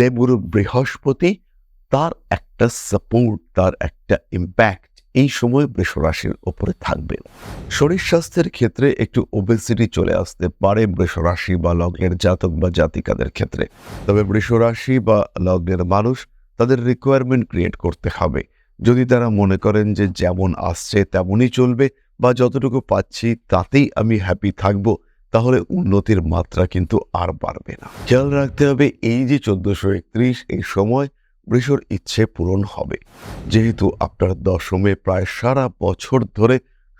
দেবগুরু বৃহস্পতি, তার একটা সাপোর্ট তার একটা ইম্প্যাক্ট এই সময় বৃষ রাশির ওপরে থাকবে। শরীর স্বাস্থ্যের ক্ষেত্রে একটু ওবেসিটি চলে আসতে পারে বৃষ রাশি বা লগ্নের জাতক বা জাতিকাদের ক্ষেত্রে। তবে বৃষ রাশি বা লগ্নের মানুষ তাদের রিকোয়ারমেন্ট ক্রিয়েট করতে হবে। যদি তারা মনে করেন যে যেমন আসছে তেমনই চলবে বা যতটুকু পাচ্ছি তাতেই আমি হ্যাপি থাকব তাহলে উন্নতির মাত্রা কিন্তু আর বাড়বে না। খেয়াল রাখতে হবে এই যে চোদ্দশো একত্রিশ এই সময় বৃষর ইচ্ছে পূরণ হবে। যেহেতু আপনার দশমে প্রায় সারা বছর ধরে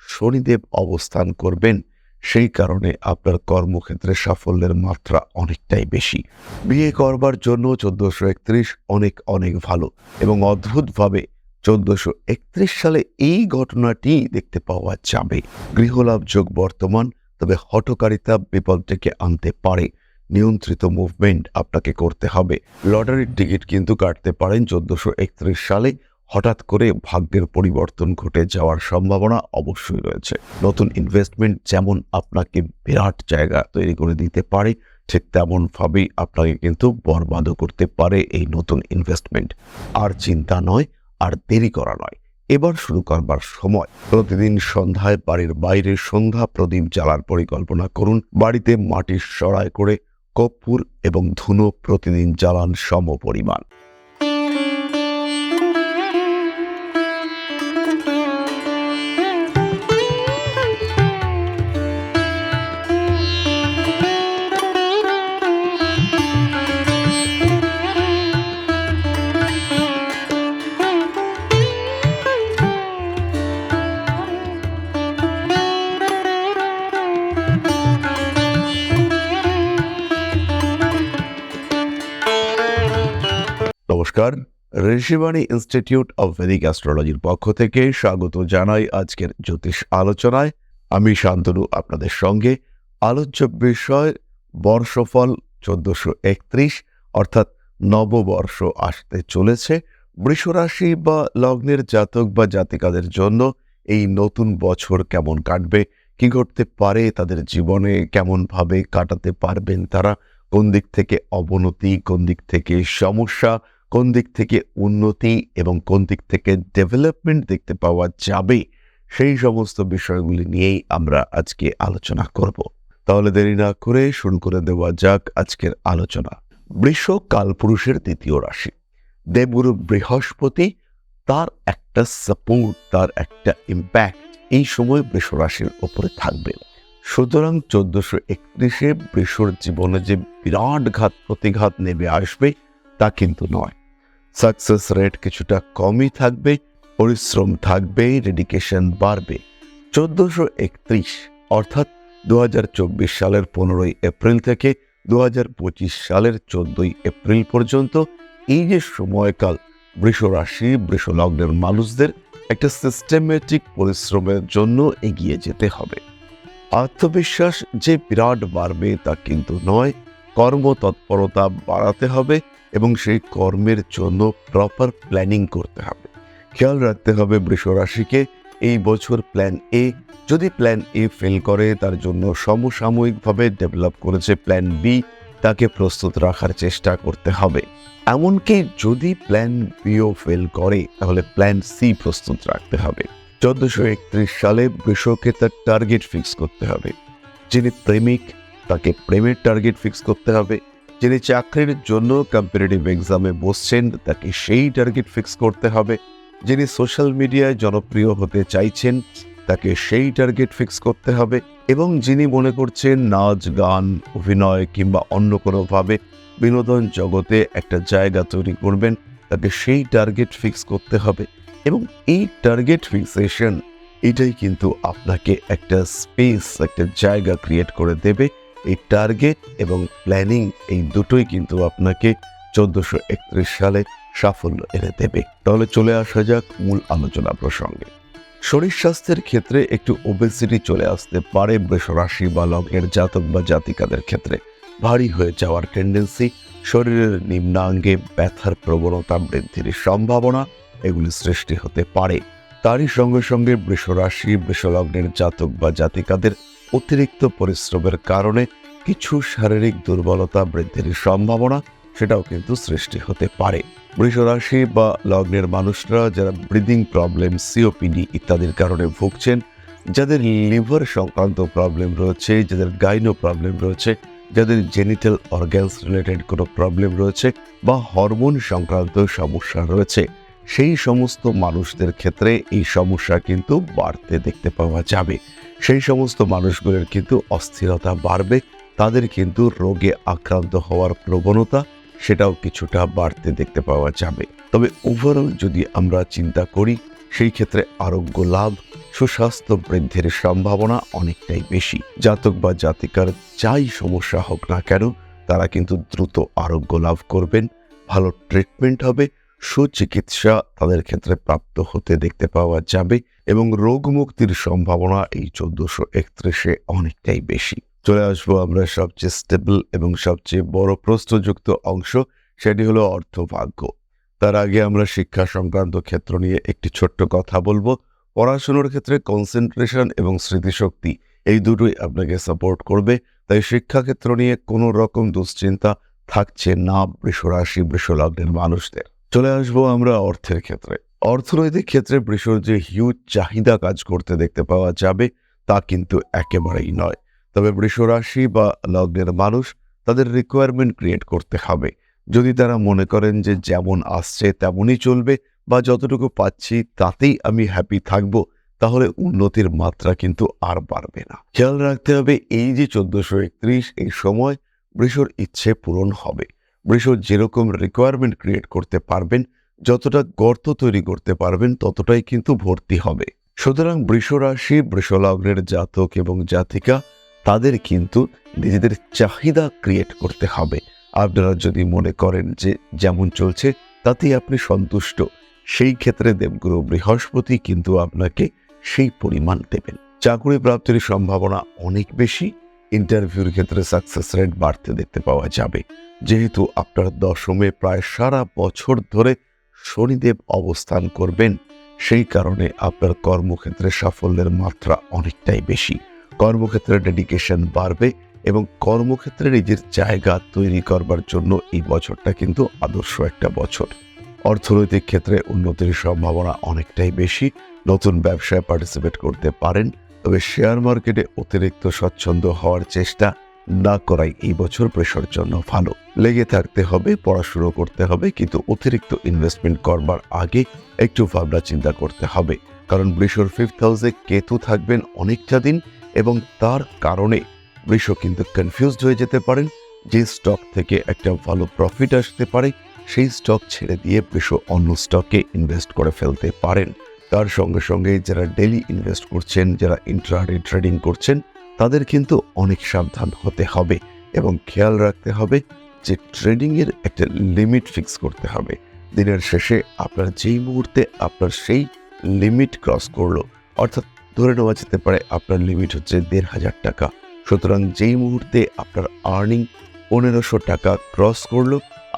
শনিদেব অবস্থান করবেন, সেই কারণে আপনার কর্মক্ষেত্রে সাফল্যের মাত্রা অনেকটাই বেশি। বিয়ে করবার জন্য চোদ্দশো একত্রিশ অনেক অনেক ভালো এবং অদ্ভুতভাবে চোদ্দশো একত্রিশ সালে এই ঘটনাটি দেখতে পাওয়া যাবে। গৃহলাভ যোগ বর্তমান তবে হঠকারিতা বিপদ ডেকে আনতে পারে। নিয়ন্ত্রিত মুভমেন্ট আপনাকে করতে হবে। লটারির টিকিট কিন্তু কাটতে পারেন চোদ্দশো সালে। হঠাৎ করে ভাগ্যের পরিবর্তন ঘটে যাওয়ার সম্ভাবনা অবশ্যই রয়েছে। নতুন ইনভেস্টমেন্ট যেমন আপনাকে বিরাট জায়গা তৈরি করে দিতে পারে, ঠিক তেমনভাবেই আপনাকে কিন্তু বরবাদও করতে পারে এই নতুন ইনভেস্টমেন্ট আর চিন্তা নয়, আর দেরি করা নয়। এবার শুরু করবার সময়। প্রতিদিন সন্ধ্যায় বাড়ির বাইরে সন্ধ্যা প্রদীপ জ্বালার পরিকল্পনা করুন। বাড়িতে মাটির সরায় করে কর্পূর এবং ধুনো প্রতিদিন জ্বালান সম পরিমাণ নমস্কার। ঋষিবাণী ইনস্টিটিউট অব ভেদিক অ্যাস্ট্রোলজির পক্ষ থেকে স্বাগত জানাই আজকের জ্যোতিষ আলোচনায়। আমি শান্তনু আপনাদের সঙ্গে। আলোচ্য বিষয় বর্ষফল চোদ্দশো একত্রিশ, অর্থাৎ নববর্ষ আসতে চলেছে। বৃষরাশি বা লগ্নের জাতক বা জাতিকাদের জন্য এই নতুন বছর কেমন কাটবে, কি ঘটতে পারে, তাদের জীবনে কেমনভাবে কাটাতে পারবেন তারা, কোন দিক থেকে অবনতি, কোন দিক থেকে সমস্যা কোন দিক থেকে উন্নতি এবং কোন দিক থেকে ডেভেলপমেন্ট দেখতে পাওয়া যাবে, সেই সমস্ত বিষয়গুলি নিয়েই আমরা আজকে আলোচনা করব। তাহলে দেরি না করে শুরু করে দেওয়া যাক আজকের আলোচনা। বৃষ কালপুরুষের দ্বিতীয় রাশি। দেবগুরু বৃহস্পতি, তার একটা সাপোর্ট তার একটা ইম্প্যাক্ট এই সময় বৃষ রাশির ওপরে থাকবে। সুতরাং চোদ্দশো একত্রিশে বৃষর জীবনে যে বিরাট ঘাত, প্রতিঘাত নেমে আসবে তা কিন্তু নয়। সাকসেস রেট কিছুটা কমই থাকবে, পরিশ্রম থাকবে ডেডিকেশন বাড়বে। চোদ্দশো একত্রিশ, অর্থাৎ দু সালের পনেরোই এপ্রিল থেকে দু সালের চোদ্দই এপ্রিল পর্যন্ত এই যে সময়কাল, বৃষ রাশি, বৃষ মানুষদের একটা সিস্টেমেটিক পরিশ্রমের জন্য এগিয়ে যেতে হবে। আত্মবিশ্বাস যে বিরাট বাড়বে তা কিন্তু নয়, কর্মতৎপরতা বাড়াতে হবে এবং সেই কর্মের জন্য প্রপার প্ল্যানিং করতে হবে। খেয়াল রাখতে হবে বৃষ রাশিকে, এই বছর প্ল্যান এ যদি প্ল্যান এ ফেল করে, তার জন্য সমসাময়িকভাবে ডেভেলপ করেছে প্ল্যান বি তাকে প্রস্তুত রাখার চেষ্টা করতে হবে। এমনকি যদি প্ল্যান বিও ফেল করে, তাহলে প্ল্যান সি প্রস্তুত রাখতে হবে। চোদ্দশো একত্রিশ সালে বৃষকে তার টার্গেট ফিক্স করতে হবে। যিনি প্রেমিক, তাকে প্রেমের টার্গেট ফিক্স করতে হবে। যিনি চাকরির জন্য কম্পিটিটিভ এক্সামে বসছেন, তাকে সেই টার্গেট ফিক্স করতে হবে। যিনি সোশ্যাল মিডিয়ায় জনপ্রিয় হতে চাইছেন, তাকে সেই টার্গেট ফিক্স করতে হবে। এবং যিনি মনে করছেন নাচ, গান, অভিনয় কিংবা অন্য কোনোভাবে বিনোদন জগতে একটা জায়গা তৈরি করবেন, তাকে সেই টার্গেট ফিক্স করতে হবে। এবং এই টার্গেট ফিক্সেশন এটাই কিন্তু আপনাকে একটা স্পেস একটা জায়গা ক্রিয়েট করে দেবে। এই টার্গেট এবং প্ল্যানিং এই দুটোই কিন্তু আপনাকে চোদ্দশো একত্রিশ সালে সাফল্য এনে দেবে। তাহলে চলে আসা যাক মূল আলোচনা প্রসঙ্গে। শরীর স্বাস্থ্যের ক্ষেত্রে একটু ওবেসিটি চলে আসতে পারে বৃষ রাশি বা লগ্নের জাতক বা জাতিকাদের ক্ষেত্রে। ভারী হয়ে যাওয়ার টেন্ডেন্সি শরীরের নিম্নাঙ্গে ব্যথার প্রবণতা বৃদ্ধির সম্ভাবনা এগুলি সৃষ্টি হতে পারে। তারই সঙ্গে সঙ্গে বৃষরাশি, বৃষলগ্নের জাতক বা জাতিকাদের অতিরিক্ত পরিশ্রমের কারণে কিছু শারীরিক দুর্বলতা বৃদ্ধির সম্ভাবনা সেটাও কিন্তু সৃষ্টি হতে পারে। বৃষ রাশি বা লগ্নের মানুষরা যারা ব্রিদিং প্রবলেম সিওপিডি ইত্যাদির কারণে ভুগছেন, যাদের লিভার সংক্রান্ত প্রবলেম রয়েছে, যাদের গাইনো প্রবলেম রয়েছে, যাদের জেনিটাল অর্গ্যানস রিলেটেড কোনো প্রবলেম রয়েছে বা হরমোন সংক্রান্ত সমস্যা রয়েছে, সেই সমস্ত মানুষদের ক্ষেত্রে এই সমস্যা কিন্তু বাড়তে দেখতে পাওয়া যাবে। সেই সমস্ত মানুষগুলোর কিন্তু অস্থিরতা বাড়বে, তাদের কিন্তু রোগে আক্রান্ত হওয়ার প্রবণতা সেটাও কিছুটা বাড়তে দেখতে পাওয়া যাবে। তবে ওভারঅল যদি আমরা চিন্তা করি, সেই ক্ষেত্রে আরোগ্য লাভ, সুস্বাস্থ্য বৃদ্ধির সম্ভাবনা অনেকটাই বেশি। জাতক বা জাতিকার যাই সমস্যা হোক না কেন, তারা কিন্তু দ্রুত আরোগ্য লাভ করবেন, ভালো ট্রিটমেন্ট হবে, সুচিকিৎসা তাদের ক্ষেত্রে প্রাপ্ত হতে দেখতে পাওয়া যাবে এবং রোগ মুক্তির সম্ভাবনা এই চোদ্দশো একত্রিশে অনেকটাই বেশি। চলে আসব আমরা সবচেয়ে স্টেবল এবং সবচেয়ে বড় প্রশ্নযুক্ত অংশ, সেটি হলো অর্থভাগ্য। তার আগে আমরা শিক্ষা সংক্রান্ত ক্ষেত্র নিয়ে একটি ছোট্ট কথা বলব। পড়াশুনোর ক্ষেত্রে কনসেন্ট্রেশন এবং স্মৃতিশক্তি এই দুটোই আপনাকে সাপোর্ট করবে। তাই শিক্ষাক্ষেত্র নিয়ে কোনো রকম দুশ্চিন্তা থাকছে না বৃষরাশি, বৃষলগ্নের মানুষদের। চলে আসব আমরা অর্থের ক্ষেত্রে। অর্থনৈতিক ক্ষেত্রে বৃষর যে হিউজ চাহিদা কাজ করতে দেখতে পাওয়া যাবে, তা কিন্তু একেবারেই নয়। তবে বৃষরাশি বা লগ্নের মানুষ তাদের রিকোয়ারমেন্ট ক্রিয়েট করতে হবে। যদি তারা মনে করেন যে যেমন আসছে তেমনই চলবে বা যতটুকু পাচ্ছি তাতেই আমি হ্যাপি থাকব, তাহলে উন্নতির মাত্রা কিন্তু আর বাড়বে না। খেয়াল রাখতে হবে এই যে চোদ্দশো একত্রিশ এই সময় বৃষর ইচ্ছে পূরণ হবে। বৃষ যেরকম রিকোয়ারমেন্ট ক্রিয়েট করতে পারবেন যতটা গর্ত তৈরি করতে পারবেন, ততটাই কিন্তু ভর্তি হবে। সুতরাং বৃষ রাশি বৃষলগ্নের জাতক এবং জাতিকা, তাদের কিন্তু নিজেদের চাহিদা ক্রিয়েট করতে হবে। আপনারা যদি মনে করেন যে যেমন চলছে, তাতেই আপনি সন্তুষ্ট। সেই ক্ষেত্রে দেবগুরু বৃহস্পতি কিন্তু আপনাকে সেই পরিমাণ দেবেন। চাকরি প্রাপ্তির সম্ভাবনা অনেক বেশি। ইন্টারভিউর ক্ষেত্রে সাকসেস রেট বাড়তে দেখতে পাওয়া যাবে। যেহেতু আপনার দশমে প্রায় সারা বছর ধরে শনিদেব অবস্থান করবেন, সেই কারণে আপনার কর্মক্ষেত্রে সাফল্যের মাত্রা অনেকটাই বেশি। কর্মক্ষেত্রে ডেডিকেশন বাড়বে এবং কর্মক্ষেত্রে নিজের জায়গা তৈরি করবার জন্য এই বছরটা কিন্তু আদর্শ একটা বছর। অর্থনৈতিক ক্ষেত্রে উন্নতির সম্ভাবনা অনেকটাই বেশি, নতুন ব্যবসায় পার্টিসিপেট করতে পারেন, তবে শেয়ার মার্কেটে অতিরিক্ত স্বচ্ছন্দ হওয়ার চেষ্টা না করাই এই বছর প্রেশার জন্য ভালো। লেগে থাকতে হবে, পড়াশুনো করতে হবে, কিন্তু অতিরিক্ত ইনভেস্টমেন্ট করবার আগে একটু ভাবনা চিন্তা করতে হবে। কারণ বৃষর ফিফথ হাউসে কেতু থাকবেন অনেকটা দিন এবং তার কারণে বৃষ কিন্তু কনফিউজড হয়ে যেতে পারেন। যে স্টক থেকে একটা ভালো প্রফিট আসতে পারে, সেই স্টক ছেড়ে দিয়ে বৃষ অন্য স্টকে ইনভেস্ট করে ফেলতে পারেন। তার সঙ্গে সঙ্গে যারা ডেলি ইনভেস্ট করছেন, যারা ইন্ট্রাডে ট্রেডিং করছেন তাদের কিন্তু অনেক সাবধান হতে হবে এবং খেয়াল রাখতে হবে যে ট্রেডিংয়ের একটা লিমিট ফিক্স করতে হবে। দিনের শেষে আপনার যেই মুহূর্তে আপনার সেই লিমিট ক্রস করল, অর্থাৎ ধরে নেওয়া যেতে পারে আপনার লিমিট হচ্ছে দেড় হাজার টাকা। সুতরাং যেই মুহূর্তে আপনার আর্নিং পনেরোশো টাকা ক্রস করল,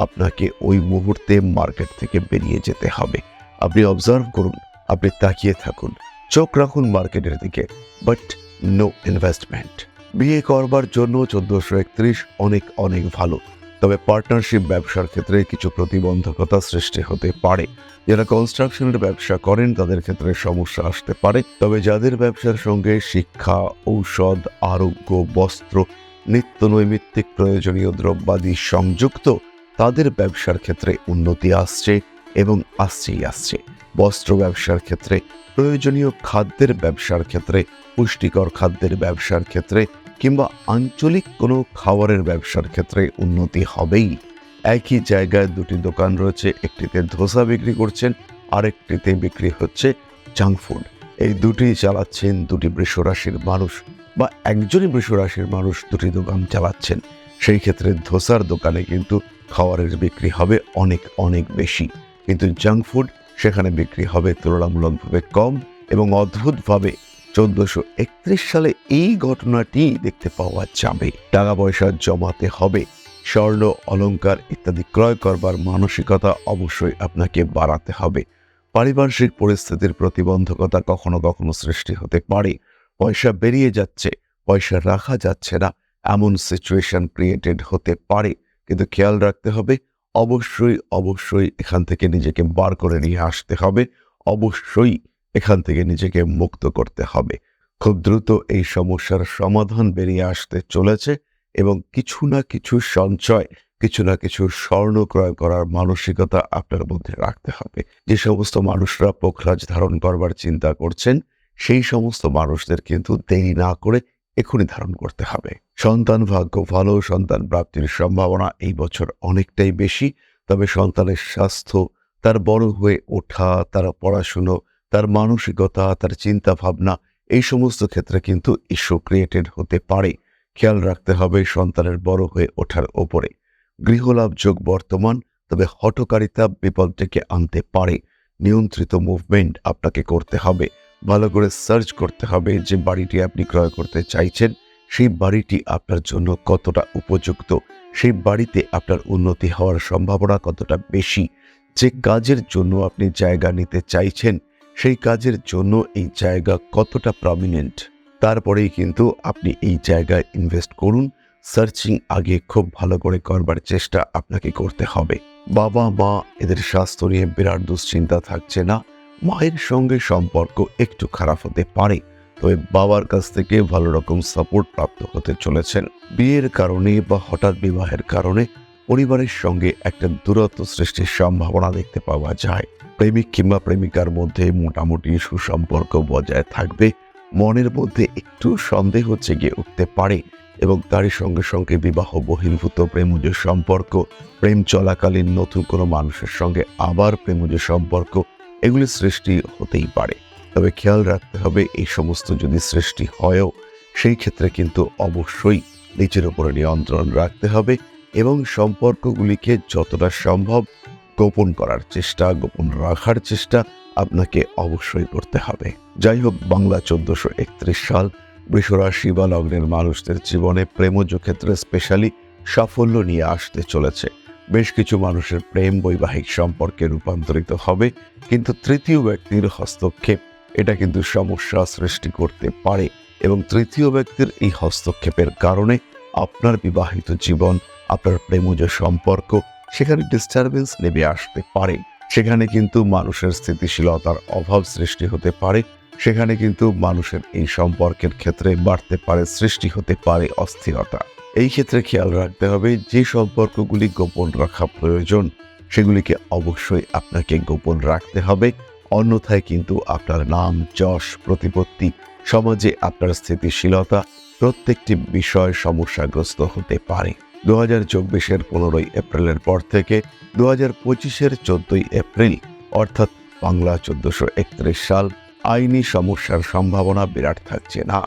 আপনাকে ওই মুহূর্তে মার্কেট থেকে বেরিয়ে যেতে হবে। আপনি অবজার্ভ করুন, আপনি তাকিয়ে থাকুন, চোখ রাখুন মার্কেটের দিকে। বাট নো ইনভেস্টমেন্ট বিয়ে করবার জন্য চোদ্দশো একত্রিশ অনেক অনেক ভালো। তবে পার্টনারশিপ ব্যবসার ক্ষেত্রে কিছু প্রতিবন্ধকতা সৃষ্টি হতে পারে। যারা কনস্ট্রাকশনের ব্যবসা করেন, তাদের ক্ষেত্রে সমস্যা আসতে পারে। তবে যাদের ব্যবসার সঙ্গে শিক্ষা, ঔষধ, আরোগ্য, বস্ত্র নিত্য নৈমিত্তিক প্রয়োজনীয় দ্রব্যাদি সংযুক্ত, তাদের ব্যবসার ক্ষেত্রে উন্নতি আসছে এবং আসছেই আসছে। বস্ত্র ব্যবসার ক্ষেত্রে, প্রয়োজনীয় খাদ্যের ব্যবসার ক্ষেত্রে, পুষ্টিকর খাদ্যের ব্যবসার ক্ষেত্রে কিংবা আঞ্চলিক কোনো খাবারের ব্যবসার ক্ষেত্রে উন্নতি হবেই। একই জায়গায় দুটি দোকান রয়েছে, একটিতে ধোসা বিক্রি করছেন, আরেকটিতে বিক্রি হচ্ছে জাঙ্ক ফুড। এই দুটি চালাচ্ছেন দুটি বৃষরাশির মানুষ বা একজনই বৃষরাশির মানুষ দুটি দোকান চালাচ্ছেন। সেই ক্ষেত্রে ধোসার দোকানে কিন্তু খাবারের বিক্রি হবে অনেক অনেক বেশি। কিন্তু জাঙ্ক ফুড সেখানে বিক্রি হবে তুলনামূলকভাবে কম এবং অদ্ভুতভাবে চোদ্দশো একত্রিশ সালে এই ঘটনাটি দেখতে পাওয়া যাবে। টাকা পয়সা জমাতে হবে, স্বর্ণ, অলংকার ইত্যাদি ক্রয় করবার মানসিকতা অবশ্যই আপনাকে বাড়াতে হবে। পারিপার্শ্বিক পরিস্থিতির প্রতিবন্ধকতা কখনো কখনো সৃষ্টি হতে পারে। পয়সা বেরিয়ে যাচ্ছে, পয়সা রাখা যাচ্ছে না, এমন সিচুয়েশন ক্রিয়েটেড হতে পারে। কিন্তু খেয়াল রাখতে হবে অবশ্যই অবশ্যই এখান থেকে নিজেকে বার করে নিয়ে আসতে হবে। অবশ্যই এখান থেকে নিজেকে মুক্ত করতে হবে। খুব দ্রুত এই সমস্যার সমাধান বেরিয়ে আসতে চলেছে এবং কিছু না কিছু সঞ্চয়, কিছু না কিছু স্বর্ণ ক্রয় করার মানসিকতা আপনার মধ্যে রাখতে হবে। যে সমস্ত মানুষরা পোখরাজ ধারণ করবার চিন্তা করছেন, সেই সমস্ত মানুষদের কিন্তু দেরি না করে এখনই ধারণ করতে হবে। সন্তান ভাগ্য ভালো, সন্তান প্রাপ্তির সম্ভাবনা এই বছর অনেকটাই বেশি, তবে সন্তানের স্বাস্থ্য, তার বড় হয়ে ওঠা, তার পড়াশুনো, তার মানসিকতা, তার চিন্তা ভাবনা এই সমস্ত ক্ষেত্রে কিন্তু ইস্যু ক্রিয়েটেড হতে পারে। খেয়াল রাখতে হবে সন্তানের বড় হয়ে ওঠার ওপরে। গৃহলাভ যোগ বর্তমান, তবে হটকারিতা বিপদ ডেকে আনতে পারে। নিয়ন্ত্রিত মুভমেন্ট আপনাকে করতে হবে। ভালো করে সার্চ করতে হবে যে বাড়িটি আপনি ক্রয় করতে চাইছেন, সেই বাড়িটি আপনার জন্য কতটা উপযুক্ত, সেই বাড়িতে আপনার উন্নতি হওয়ার সম্ভাবনা কতটা বেশি, যে কাজের জন্য আপনি জায়গা নিতে চাইছেন, সেই কাজের জন্য এই জায়গা কতটা প্রমিনেন্ট তারপরেই কিন্তু আপনি এই জায়গায় ইনভেস্ট করুন সার্চিং আগে খুব ভালো করে করবার চেষ্টা আপনাকে করতে হবে। বাবা মা এদের স্বাস্থ্য নিয়ে বিরাট দুশ্চিন্তা থাকছে না। মায়ের সঙ্গে সম্পর্ক একটু খারাপ হতে পারে, তবে বাবার কাছ থেকে ভালো রকম সাপোর্ট প্রাপ্ত হতে চলেছেন। বিয়ের কারণে বা হঠাৎ বিবাহের কারণে পরিবারের সঙ্গে একটা দূরত্ব সৃষ্টির সম্ভাবনা দেখতে পাওয়া যায়। প্রেমিক কিংবা প্রেমিকার মধ্যে মোটামুটি সুসম্পর্ক বজায় থাকবে, মনের মধ্যে একটু সন্দেহ জেগে উঠতে পারে এবং তারই সঙ্গে সঙ্গে বিবাহ বহির্ভূত প্রেমজ সম্পর্ক, প্রেম চলাকালীন নতুন কোনো মানুষের সঙ্গে আবার প্রেমজ সম্পর্ক এগুলি সৃষ্টি হতেই পারে। তবে খেয়াল রাখতে হবে, এই সমস্ত যদি সৃষ্টি হয়ও, সেই ক্ষেত্রে কিন্তু অবশ্যই নিজের উপরে নিয়ন্ত্রণ রাখতে হবে এবং সম্পর্কগুলিকে যতটা সম্ভব গোপন করার চেষ্টা, গোপন রাখার চেষ্টা আপনাকে অবশ্যই করতে হবে। যাই হোক, বাংলা চোদ্দশো একত্রিশ সাল, বৃষরাশি বা লগ্নের মানুষদের জীবনে প্রেমজ ক্ষেত্রে স্পেশালি সাফল্য নিয়ে আসতে চলেছে। বেশ কিছু মানুষের প্রেম বৈবাহিক সম্পর্কে রূপান্তরিত হবে, কিন্তু তৃতীয় ব্যক্তির হস্তক্ষেপ, এটা কিন্তু সমস্যা সৃষ্টি করতে পারে এবং তৃতীয় ব্যক্তির এই হস্তক্ষেপের কারণে আপনার বিবাহিত জীবন, আপনার প্রেমজ সম্পর্ক সেখানে ডিস্টারবেন্স নেমে আসতে পারে। সেখানে কিন্তু মানুষের স্থিতিশীলতার অভাব সৃষ্টি হতে পারে, সেখানে কিন্তু মানুষের এই সম্পর্কের ক্ষেত্রে বাড়তে পারে, সৃষ্টি হতে পারে অস্থিরতা। এই ক্ষেত্রে খেয়াল রাখতে হবে যে সম্পর্কগুলি গোপন রাখা প্রয়োজন, সেগুলিকে অবশ্যই আপনাকে গোপন রাখতে হবে। অন্যথায় কিন্তু আপনার নাম, যশ, প্রতিপত্তি, সমাজে আপনার স্থিতিশীলতা প্রত্যেকটি বিষয় সমস্যাগ্রস্ত হতে পারে। দু হাজার চব্বিশের পনেরোই এপ্রিলের পর থেকে দু হাজার পঁচিশের চোদ্দই এপ্রিল, অর্থাৎ বাংলা চোদ্দশো একত্রিশ সাল, আইনি সমস্যার সম্ভাবনা বিরাট থাকছে না।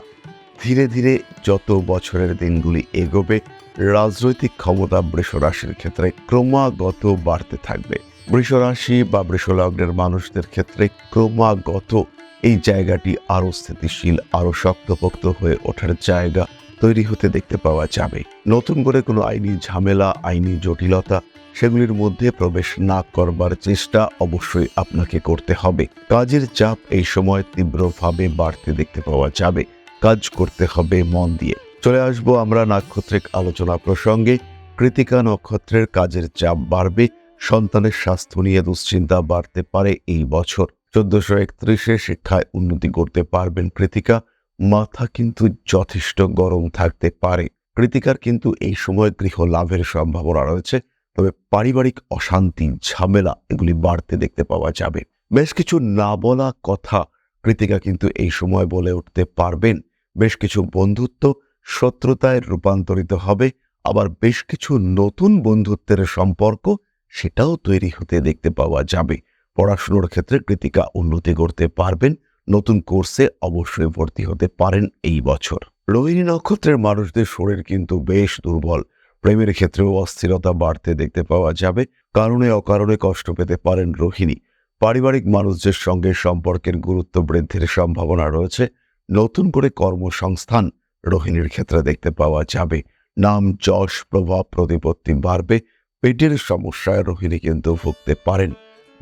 ধীরে ধীরে যত বছরের দিনগুলি এগোবে, রাজনৈতিক ক্ষমতা বৃষরাশির ক্ষেত্রে ক্রমাগত বাড়তে থাকবে। বৃষরাশি বা বৃষলগ্নের মানুষদের ক্ষেত্রে ক্রমাগত এই জায়গাটি আরও স্থিতিশীল, আরও শক্তপোক্ত হয়ে ওঠার জায়গা তৈরি হতে দেখতে পাওয়া যাবে। নতুন করে কোনো আইনি ঝামেলা, আইনি জটিলতা, সেগুলির মধ্যে প্রবেশ না করবার চেষ্টা অবশ্যই আপনাকে করতে হবে। কাজের চাপ এই সময় তীব্রভাবে বাড়তে দেখতে পাওয়া যাবে। কাজ করতে হবে মন দিয়ে। চলে আসব আমরা নাক্ষত্রিক আলোচনা প্রসঙ্গে। কৃতিকা নক্ষত্রের কাজের চাপ বাড়বে, সন্তানের স্বাস্থ্য নিয়ে দুশ্চিন্তা বাড়তে পারে এই বছর। চোদ্দশো একত্রিশে শিক্ষায় উন্নতি করতে পারবেন কৃতিকা। মাথা কিন্তু যথেষ্ট গরম থাকতে পারে। কৃতিকার কিন্তু এই সময় গৃহ লাভের সম্ভাবনা রয়েছে, তবে পারিবারিক অশান্তি, ঝামেলা এগুলি বাড়তে দেখতে পাওয়া যাবে। বেশ কিছু না বলা কথা কৃতিকা কিন্তু এই সময় বলে উঠতে পারবেন, বেশ কিছু বন্ধুত্ব শত্রুতায় রূপান্তরিত হবে, আবার বেশ কিছু নতুন বন্ধুত্বের সম্পর্ক সেটাও তৈরি হতে দেখতে পাওয়া যাবে। পড়াশুনোর ক্ষেত্রে কৃতিকা উন্নতি করতে পারবেন, নতুন কোর্সে অবশ্যই ভর্তি হতে পারেন এই বছর। রোহিণী নক্ষত্রের মানুষদের শরীর কিন্তু বেশ দুর্বল, প্রেমের ক্ষেত্রেও অস্থিরতা বাড়তে দেখতে পাওয়া যাবে, কারণে অকারণে কষ্ট পেতে পারেন রোহিণী। পারিবারিক মানুষদের সঙ্গে সম্পর্কের গুরুত্ব বৃদ্ধির সম্ভাবনা রয়েছে। নতুন করে কর্মসংস্থান রোহিণীর ক্ষেত্রে দেখতে পাওয়া যাবে। নাম, যশ, প্রভাব, প্রতিপত্তি বাড়বে। পেটের সমস্যায় রোহিণী কিন্তু ভুগতে পারেন।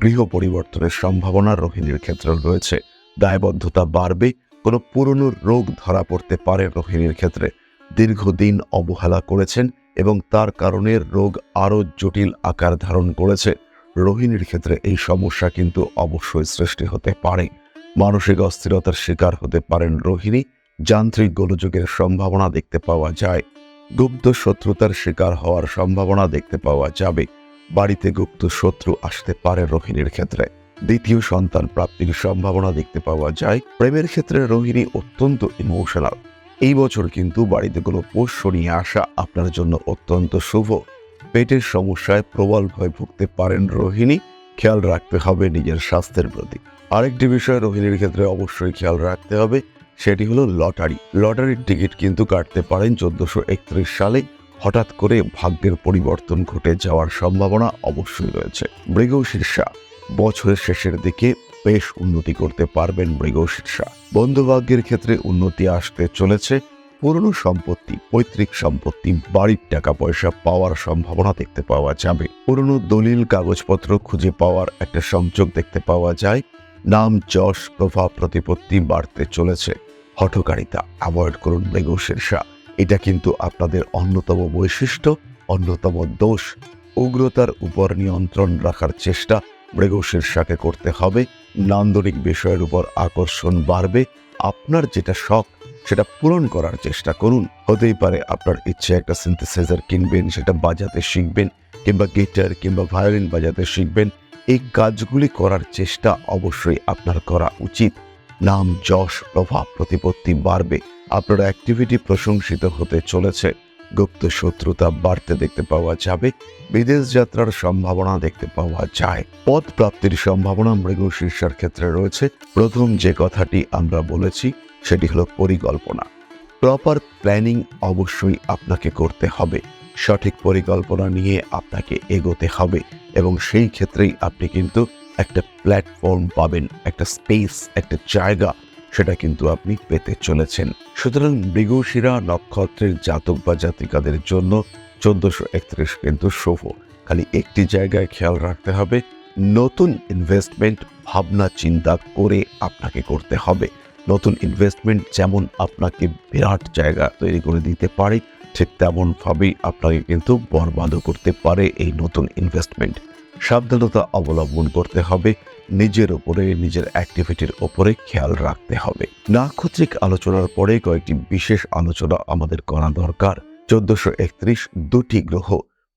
গৃহ পরিবর্তনের সম্ভাবনা রোহিণীর ক্ষেত্রে রয়েছে। দায়বদ্ধতা বাড়বে। কোনো পুরনো রোগ ধরা পড়তে পারে রোহিণীর ক্ষেত্রে। দীর্ঘদিন অবহেলা করেছেন এবং তার কারণে রোগ আরও জটিল আকার ধারণ করেছে। রোহিণীর ক্ষেত্রে এই সমস্যা কিন্তু অবশ্যই সৃষ্টি হতে পারে। মানসিক অস্থিরতার শিকার হতে পারেন রোহিণী। যান্ত্রিক গোলযোগের সম্ভাবনা দেখতে পাওয়া যায়। গুপ্ত শত্রুতার শিকার হওয়ার সম্ভাবনা দেখতে পাওয়া যাবে। বাড়িতে গুপ্ত শত্রু আসতে পারে রোহিণীর ক্ষেত্রে। দ্বিতীয় সন্তান প্রাপ্তির সম্ভাবনা দেখতে পাওয়া যায়। প্রেমের ক্ষেত্রে রোহিণী অত্যন্ত ইমোশনাল এই বছর কিন্তু বাড়িতে কোনো পোষ্য নিয়ে আসা আপনার জন্য অত্যন্ত শুভ। পেটের সমস্যায় প্রবলভাবে ভুগতে পারেন রোহিণী, খেয়াল রাখতে হবে নিজের স্বাস্থ্যের প্রতি। আরেকটি বিষয় রোহিণীর ক্ষেত্রে অবশ্যই খেয়াল রাখতে হবে, সেটি হলো লটারি। লটারির টিকিট কিন্তু কাটতে পারেন চোদ্দশো একত্রিশ সালে। হঠাৎ করে ভাগ্যের পরিবর্তন ঘটে যাওয়ার সম্ভাবনা অবশ্যই রয়েছে। মৃগশীর্ষা বছরের শেষের দিকে বেশ উন্নতি করতে পারবেন মৃগশীর্ষা বন্ধুভাগ্যের ক্ষেত্রে উন্নতি আসতে চলেছে। পুরনো সম্পত্তি, পৈতৃক সম্পত্তি, বাড়ির টাকা পয়সা পাওয়ার সম্ভাবনা দেখতে পাওয়া যাবে। পুরনো দলিল, কাগজপত্র খুঁজে পাওয়ার একটা সংযোগ দেখতে পাওয়া যায়। নাম, যশ, প্রভাব, প্রতিপত্তি বাড়তে চলেছে। হঠকারিতা, অ্যাভয়েড করুন মৃগশীর্ষা এটা কিন্তু আপনাদের অন্যতম বৈশিষ্ট্য, অন্যতম দোষ। উগ্রতার উপর নিয়ন্ত্রণ রাখার চেষ্টা মৃগশীর্ষাকে করতে হবে। নান্দনিক বিষয়ের উপর আকর্ষণ বাড়বে। আপনার যেটা শখ সেটা পূরণ করার চেষ্টা করুন। হতেই পারে আপনার ইচ্ছে একটা সিনথেসাইজার কিনবেন, সেটা বাজাতে শিখবেন, কিংবা গিটার কিংবা ভায়োলিন বাজাতে শিখবেন। এই কাজগুলি করার চেষ্টা অবশ্যই আপনার করা উচিত। নাম যশ, প্রভাব, প্রতিপত্তি বাড়বে। আপনার অ্যাক্টিভিটি প্রশংসিত হতে চলেছে। গুপ্ত শত্রুতা বাড়তে দেখতে পাওয়া যাবে। বিদেশ যাত্রার সম্ভাবনা দেখতে পাওয়া যায়। পদ প্রাপ্তির সম্ভাবনা মৃগশীর্ষার ক্ষেত্রে রয়েছে। প্রথম যে কথাটি আমরা বলেছি সেটি হলো পরিকল্পনা। প্রপার প্ল্যানিং অবশ্যই আপনাকে করতে হবে। সঠিক পরিকল্পনা নিয়ে আপনাকে এগোতে হবে এবং সেই ক্ষেত্রেই আপনি কিন্তু একটা প্ল্যাটফর্ম পাবেন, একটা স্পেস একটা জায়গা, সেটা কিন্তু আপনি পেতে চলেছেন। সুতরাং মৃগশিরা নক্ষত্রের জাতক বা জাতিকাদের জন্য চোদ্দশো একত্রিশ কিন্তু শুভ। খালি একটি জায়গায় খেয়াল রাখতে হবে, নতুন ইনভেস্টমেন্ট ভাবনা, চিন্তা করে আপনাকে করতে হবে। নতুন ইনভেস্টমেন্ট যেমন আপনাকে বিরাট জায়গা তৈরি করে দিতে পারে, ঠিক তেমনভাবেই আপনাকে কিন্তু বরবাদও করতে পারে এই নতুন ইনভেস্টমেন্ট সাবধানতা অবলম্বন করতে হবে, নিজের ওপরে নিজের অ্যাক্টিভিটির ওপরে খেয়াল রাখতে হবে। নাক্ষত্রিক আলোচনার পরে কয়েকটি বিশেষ আলোচনা আমাদের করা দরকার। চোদ্দশো একত্রিশ দুটি গ্রহ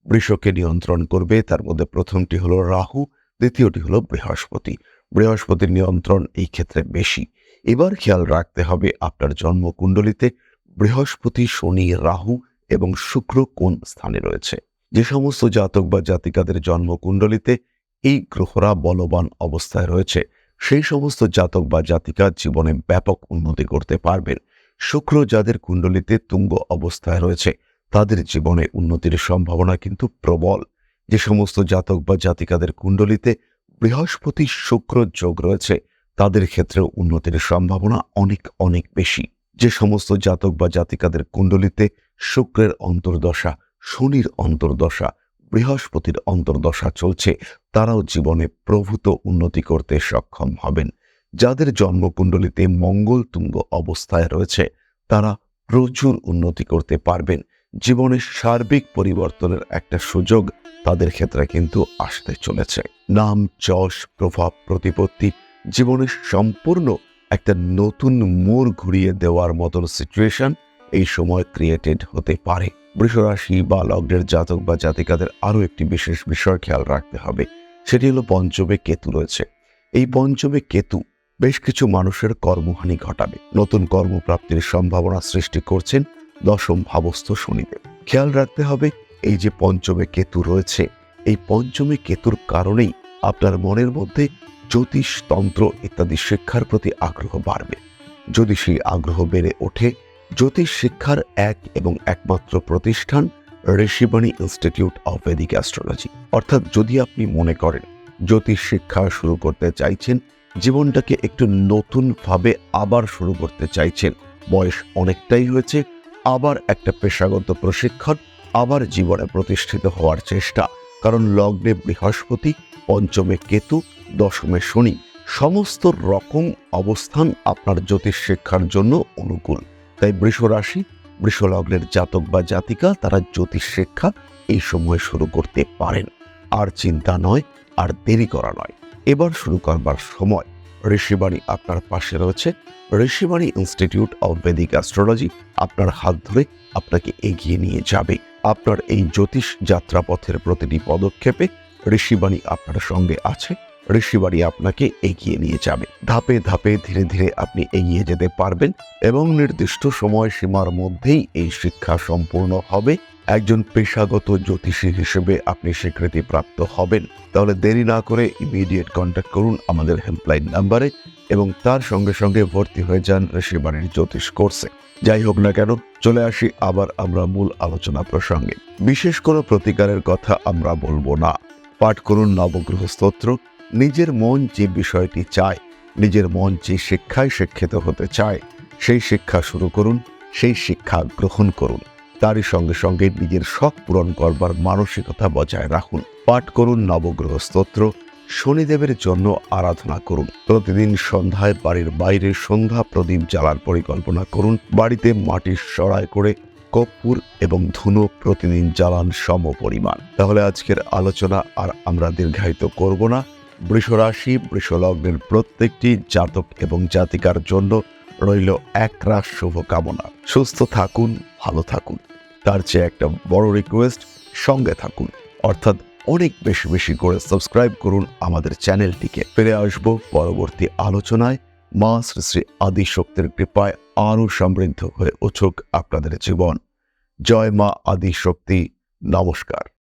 বৃষকে নিয়ন্ত্রণ করবে, তার মধ্যে প্রথমটি হলো রাহু, দ্বিতীয়টি হলো বৃহস্পতি। বৃহস্পতির নিয়ন্ত্রণ এই ক্ষেত্রে বেশি। এবার খেয়াল রাখতে হবে আপনার জন্মকুণ্ডলিতে বৃহস্পতি, শনি, রাহু এবং শুক্র কোন স্থানে রয়েছে। যে সমস্ত জাতক বা জাতিকাদের জন্মকুণ্ডলিতে এই গ্রহরা বলবান অবস্থায় রয়েছে, সেই সমস্ত জাতক বা জাতিকা জীবনে ব্যাপক উন্নতি করতে পারবেন। শুক্র যাদের কুণ্ডলিতে তুঙ্গ অবস্থায় রয়েছে, তাদের জীবনে উন্নতির সম্ভাবনা কিন্তু প্রবল। যে সমস্ত জাতক বা জাতিকাদের কুণ্ডলিতে বৃহস্পতি, শুক্র যোগ রয়েছে তাদের ক্ষেত্রে উন্নতির সম্ভাবনা অনেক অনেক বেশি। যে সমস্ত জাতক বা জাতিকাদের কুণ্ডলিতে শুক্রের অন্তর্দশা, শনির অন্তর্দশা, বৃহস্পতির অন্তর্দশা চলছে, তারাও জীবনে প্রভূত উন্নতি করতে সক্ষম হবেন। যাদের জন্মকুণ্ডলিতে মঙ্গল তুঙ্গ অবস্থায় রয়েছে, তারা প্রচুর উন্নতি করতে পারবেন। জীবনের সার্বিক পরিবর্তনের একটা সুযোগ তাদের ক্ষেত্রে কিন্তু আসতে চলেছে। নাম, যশ, প্রভাব, প্রতিপত্তি জীবনের সম্পূর্ণ একটা নতুন মোড় ঘুরিয়ে দেওয়ার মতন সিচুয়েশন এই সময় ক্রিয়েটেড হতে পারে। বৃষরাশি বা লগ্নের জাতক বা জাতিকাদের আরও একটি বিশেষ বিষয় খেয়াল রাখতে হবে। সেটি হলো পঞ্চমে কেতু রয়েছে। এই পঞ্চমে কেতু বেশ কিছু মানুষের কর্মহানি ঘটাবে। নতুন কর্মপ্রাপ্তির সম্ভাবনা সৃষ্টি করছেন দশম ভাবস্থ শনিদেব। খেয়াল রাখতে হবে, এই যে পঞ্চমে কেতু রয়েছে, এই পঞ্চমে কেতুর কারণেই আপনার মনের মধ্যে জ্যোতিষ তন্ত্র ইত্যাদি শিক্ষার প্রতি আগ্রহ বাড়বে। যদি সেই আগ্রহ বেড়ে ওঠে, জ্যোতিষ শিক্ষার এক এবং একমাত্র প্রতিষ্ঠান Rishibani institute of Vedic astrology অর্থাৎ যদি আপনি মনে করেন, জ্যোতিষ শিক্ষা শুরু করতে চাইছেন, জীবনটাকে একটু নতুনভাবে আবার শুরু করতে চাইছেন, বয়স অনেকটাই হয়েছে, আবার একটা পেশাগত প্রশিক্ষণ, আবার জীবনে প্রতিষ্ঠিত হওয়ার চেষ্টা, কারণ লগ্নে বৃহস্পতি, পঞ্চমে কেতু দশমে শনি, সমস্ত রকম অবস্থান আপনার জ্যোতিষ শিক্ষার জন্য অনুকূল। তাই বৃষ রাশি বৃষলগ্নের জাতক বা জাতিকা তারা জ্যোতিষ শিক্ষা এই সময় শুরু করতে পারেন। আর চিন্তা নয়, আর দেরি করা নয়। এবার শুরু করবার সময়। ঋষিবাণী আপনার পাশে রয়েছে। Rishibani institute of Vedic astrology আপনার হাত ধরে আপনাকে এগিয়ে নিয়ে যাবে। আপনার এই জ্যোতিষ যাত্রাপথের প্রতিটি পদক্ষেপে ঋষিবাণী আপনার সঙ্গে আছে। ঋষিবাণী আপনাকে এগিয়ে নিয়ে যাবে। ধাপে ধাপে ধীরে ধীরে আপনি এগিয়ে যেতে পারবেন এবং নির্দিষ্ট সময়সীমার মধ্যেই এই শিক্ষা সম্পূর্ণ হবে। একজন পেশাগত জ্যোতিষী হিসেবে আপনি স্বীকৃতি প্রাপ্ত হবেন। তাহলে দেরি না করে ইমিডিয়েট কন্ট্যাক্ট করুন আমাদের হেল্পলাইন নাম্বারে এবং তার সঙ্গে সঙ্গে ভর্তি হয়ে যান ঋষিবাণীর জ্যোতিষ কোর্সে যাই হোক না কেন, চলে আসি আবার আমরা মূল আলোচনা প্রসঙ্গে। বিশেষ কোনো প্রতিকারের কথা আমরা বলব না। পাঠ করুন নবগ্রহ স্তোত্র নিজের মন যে বিষয়টি চায়, নিজের মন যে শিক্ষায় শিক্ষিত হতে চায়, সেই শিক্ষা শুরু করুন, সেই শিক্ষা গ্রহণ করুন। তারই সঙ্গে সঙ্গে নিজের শখ পূরণ করবার মানসিকতা বজায় রাখুন। পাঠ করুন নবগ্রহ স্তোত্র, শনিদেবের জন্য আরাধনা করুন। প্রতিদিন সন্ধ্যায় বাড়ির বাইরে সন্ধ্যা প্রদীপ জ্বালার পরিকল্পনা করুন। বাড়িতে মাটির সরাই করে কর্পূর এবং ধুনো প্রতিদিন জ্বালান সম পরিমাণ তাহলে আজকের আলোচনা আর আমরা দীর্ঘায়িত করব না। বৃষরাশি, বৃষলগ্নের প্রত্যেকটি জাতক এবং জাতিকার জন্য রইল একরাশ শুভকামনা। সুস্থ থাকুন, ভালো থাকুন। তার চেয়ে একটা বড় রিকোয়েস্ট সঙ্গে থাকুন। অর্থাৎ অনেক বেশি বেশি করে সাবস্ক্রাইব করুন আমাদের চ্যানেলটিকে। ফিরে আসব পরবর্তী আলোচনায়। মা শ্রী শ্রী আদি শক্তির কৃপায় আরও সমৃদ্ধ হয়ে উঠুক আপনাদের জীবন। জয় মা আদি শক্তি নমস্কার।